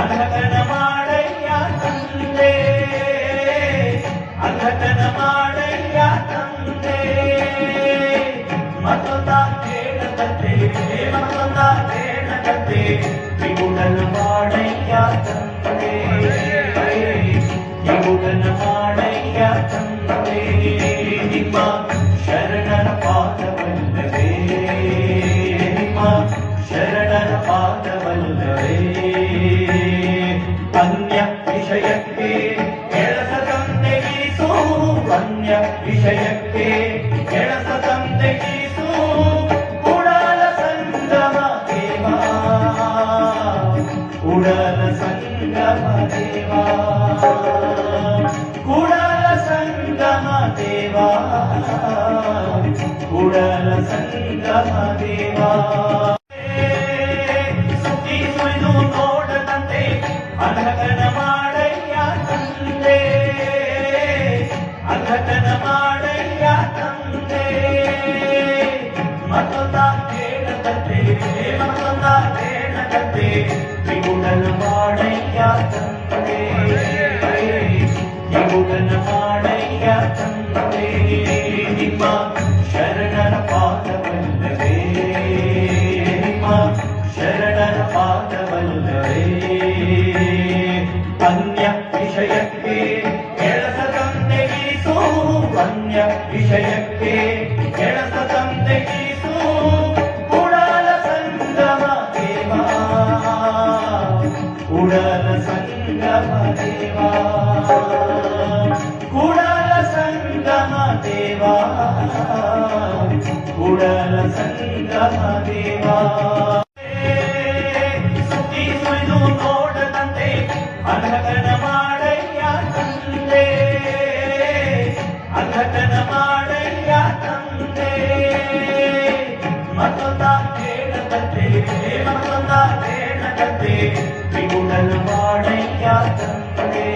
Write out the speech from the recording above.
ಅಘಟನ ಮಾಡಯ್ಯ ತಂದೆ ಅಘಟನ ಮಾಡಯ್ಯ ತಂದೆ ಮತ್ತೊಂದ ಕೇಳಕತ್ತೆ ಮತ್ತೊಂದ ಕೇಳಕತ್ತೆ ಇವುಡನ ಮಾಡಯ್ಯ ತಂದೆ ಇವುಡನ ಮಾಡಯ್ಯ ತಂದೆ ನಿಮ್ಮ ಶರಣರ ಅನ್ಯ ವಿಷಯಕ್ಕೆ ಕೆಲಸ ತಂದೆಗೀಸು ವನ್ಯ ವಿಷಯಕ್ಕೆ ಕೆಲಸ ತಂದೆಗೀಸು ಉಡಲ ಸಂಗಮ ದೇವ, ಉಡಲ ಸಂಗಮ ದೇವ, ಉಡಲ ಸಂಗಮ ದೇವ, ಉಡಲ ಸಂಗಮ ದೇವ. ಅಘಟನ ಮಾಡಯ್ಯ ತಂದೆ ಮತ್ತೊಂದ ಕೇಳದಂತೆ ಮತ್ತೊಂದ ಕೇಳದಂತೆ ಇವುಡನ ಮಾಡಯ್ಯ ತಂದೆ ಇವುಡನ ಮಾಡಯ್ಯ ತಂದೆ ನಿಮ್ಮ ಶರಣರ ಪಾದವಲ್ಲವೇ ನಿಮ್ಮ ಶರಣರ ಪಾದವಲ್ಲವೇ ಅನ್ಯ ವಿಷಯಕ್ಕೆ ಕೆಲಸ ತಂದೆಗೀಸು ಅನ್ಯ ವಿಷಯಕ್ಕೆ ಕೆಲಸ ತಂದೆಗೀಸು ಉಡಲ ಸಂಗಮ ದೇವ. ಉಡಲ ಸಂಗಮ ದೇವ. ಉಡಲ ಸಂಗಮ ದೇವ. ಉಡಲ ಸಂಗಮ ದೇವ. ಸುದ್ದಿ ಸುಳಿದು ನೋಡದಂತೆ ಅಘಟನ ಅಘಟನ ಮಾಡಯ್ಯ ತಂದೆ ಮತ್ತೊಂದ ಕೇಳದಂತೆ ಮತ್ತೊಂದ ಕೇಳದಂತೆ ಇವುಡನ ಮಾಡಯ್ಯ ತಂದೆ